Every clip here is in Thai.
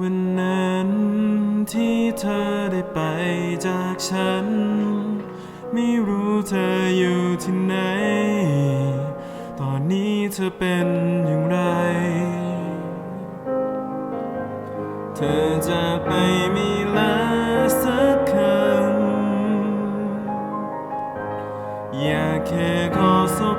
วันนั้นที่เธอได้ไปจากฉัน ไม่รู้เธออยู่ที่ไหน ตอนนี้เธอเป็นอย่างไร เธอจะไปมีลาสักคำอยากแค่ขอสบ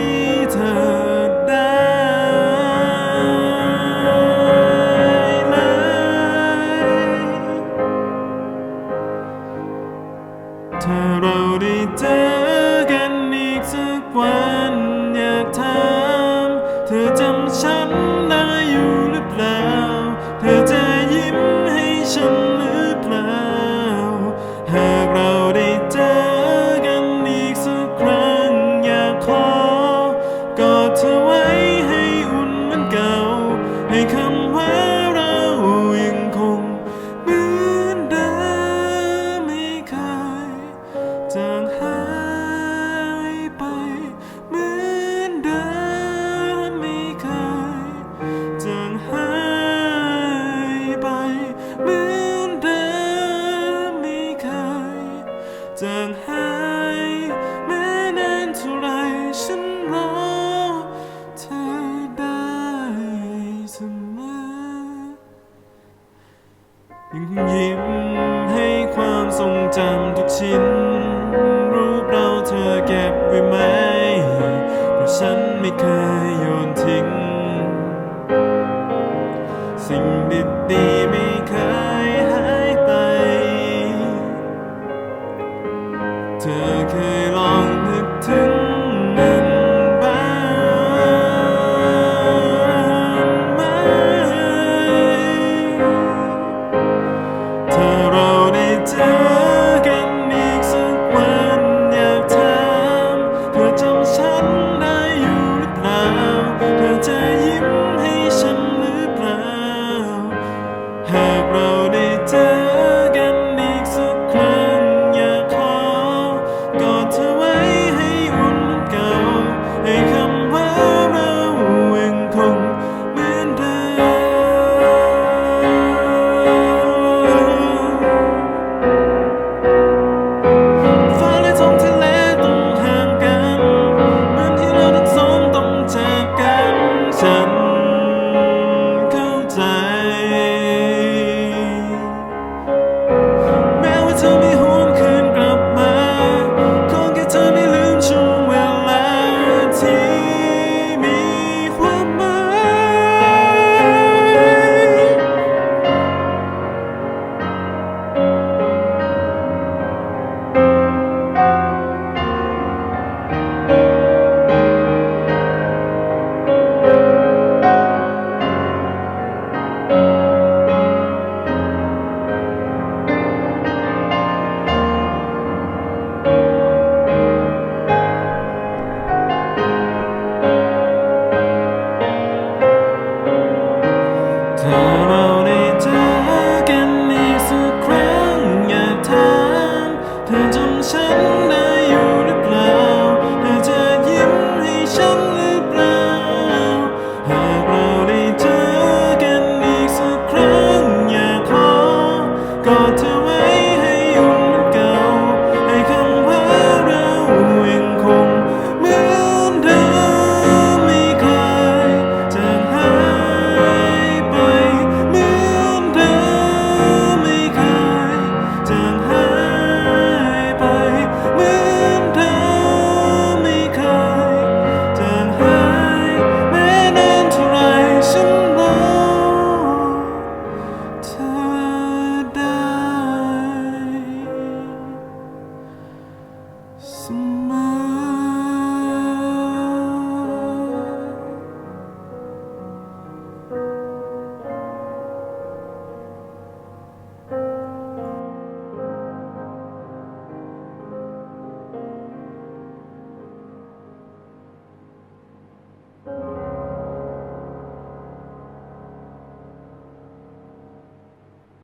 ถ้าเราได้เจอกันอีกสักวันอยากถามเธอจำฉัน จำทุกชิ้น รูปเราเธอเก็บไว้ไหม เพราะฉันไม่เคยโยนทิ้ง สิ่งดีๆไม่ ฉันได้อยู่หรือเปล่าเธอจะยิ้มให้ฉันหรือเปล่า หากเราได้เจอกันอีกสักครั้งอยากขอกอดเธอ